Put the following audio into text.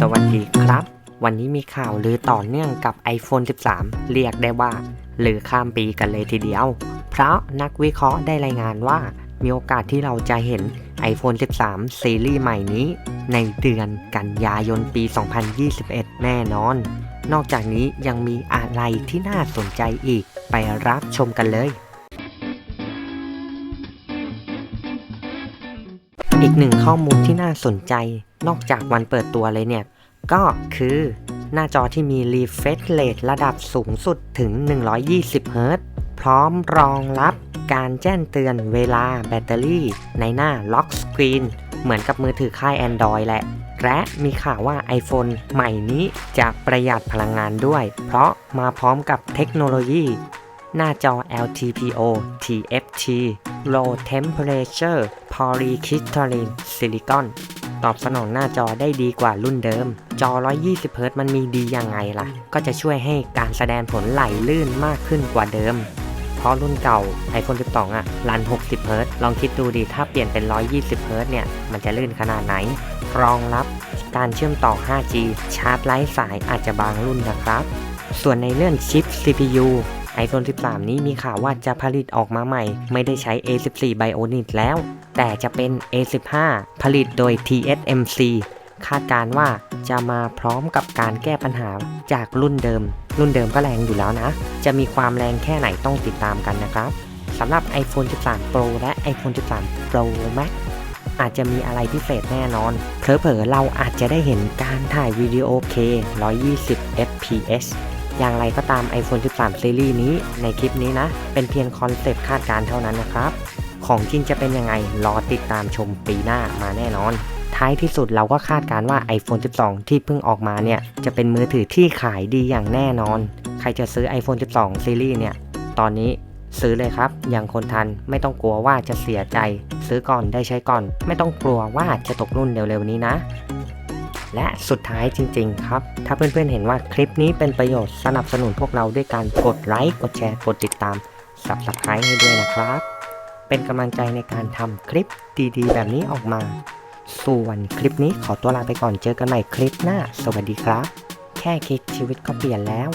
สวัสดีครับ วันนี้มีข่าวลือต่อเนื่องกับ iPhone 13 เรียกได้ว่าลือข้ามปีกันเลยทีเดียว เพราะนักวิเคราะห์ได้รายงานว่า มีโอกาสที่เราจะเห็น iPhone 13 ซีรีส์ใหม่นี้ ในเดือนกันยายนปี 2021 แน่นอน นอกจากนี้ยังมีอะไรที่น่าสนใจอีกไปรับชมกันเลยอีกหนึ่งข้อมูลที่น่าสนใจ นอกจากวันเปิดตัวเลยเนี่ย ก็คือหน้าจอที่มี refresh rate ระดับสูงสุดถึง 120 Hz พร้อมรองรับการแจ้งเตือนเวลาแบตเตอรี่ ในหน้า Lock Screen เหมือนกับมือถือค่าย Android แหละ และมีข่าวว่า iPhone ใหม่นี้จะประหยัดพลังงานด้วย เพราะมาพร้อมกับเทคโนโลยี หน้าจอ LTPO TFT Low Temperature Polycrystalline Silicon ตอบสนองหน้าจอได้ดีกว่ารุ่นเดิม จอ 120 Hz มันมีดียังไงล่ะ ก็จะช่วยให้การแสดงผลไหลลื่นมากขึ้นกว่าเดิม เพราะรุ่นเก่า iPhone 12 อะ รัน 60 Hz ลองคิดดูดิ ถ้าเปลี่ยนเป็น 120 Hz เนี่ย มันจะลื่นขนาดไหน รองรับการเชื่อมต่อ 5G ชาร์จไร้สายอาจจะบางรุ่นนะครับ ส่วนในเรื่องชิป CPU iPhone 13 นี้มีข่าวว่าจะผลิตออกมาใหม่ ไม่ได้ใช้ A14 Bionic แล้ว แต่จะเป็น A15 ผลิตโดย TSMC คาดการว่าจะมาพร้อมกับการแก้ปัญหาจากรุ่นเดิม รุ่นเดิมก็แรงอยู่แล้วนะ จะมีความแรงแค่ไหนต้องติดตามกันนะครับสำหรับ iPhone 13 Pro และ iPhone 13 Pro Max อาจจะมีอะไรพิเศษแน่นอนเผลอๆเราอาจจะได้เห็นการถ่ายวิดีโอเค120 fps อย่างไรก็ตาม iPhone 13ซีรีส์นี้ในคลิปนี้นะ เป็นเพียงคอนเซปต์คาดการณ์เท่านั้นนะครับ ของจริงจะเป็นยังไง รอติดตามชมปีหน้ามาแน่นอน ท้ายที่สุดเราก็คาดการณ์ว่า iPhone 12 ที่เพิ่งออกมาเนี่ย จะเป็นมือถือที่ขายดีอย่างแน่นอน ใครจะซื้อ iPhone 12ซีรีส์เนี่ย ตอนนี้ซื้อเลยครับ อย่างคนทันไม่ต้องกลัวว่าจะเสียใจ ซื้อก่อนได้ใช้ก่อน ไม่ต้องกลัวว่าจะตกรุ่นเร็วๆนี้นะ และสุดท้ายจริง ๆ ครับ ถ้าเพื่อนๆเห็นว่าคลิปนี้เป็นประโยชน์สนับสนุนพวกเราด้วยการกดไลค์กดแชร์กดติดตาม Subscribe ให้ด้วยนะครับ เป็นกำลังใจในการทำคลิปดีๆ แบบนี้ออกมา ส่วนคลิปนี้ขอตัวลาไปก่อนเจอกันใหม่คลิปหน้า สวัสดีครับ แค่คิดชีวิตก็เปลี่ยนแล้ว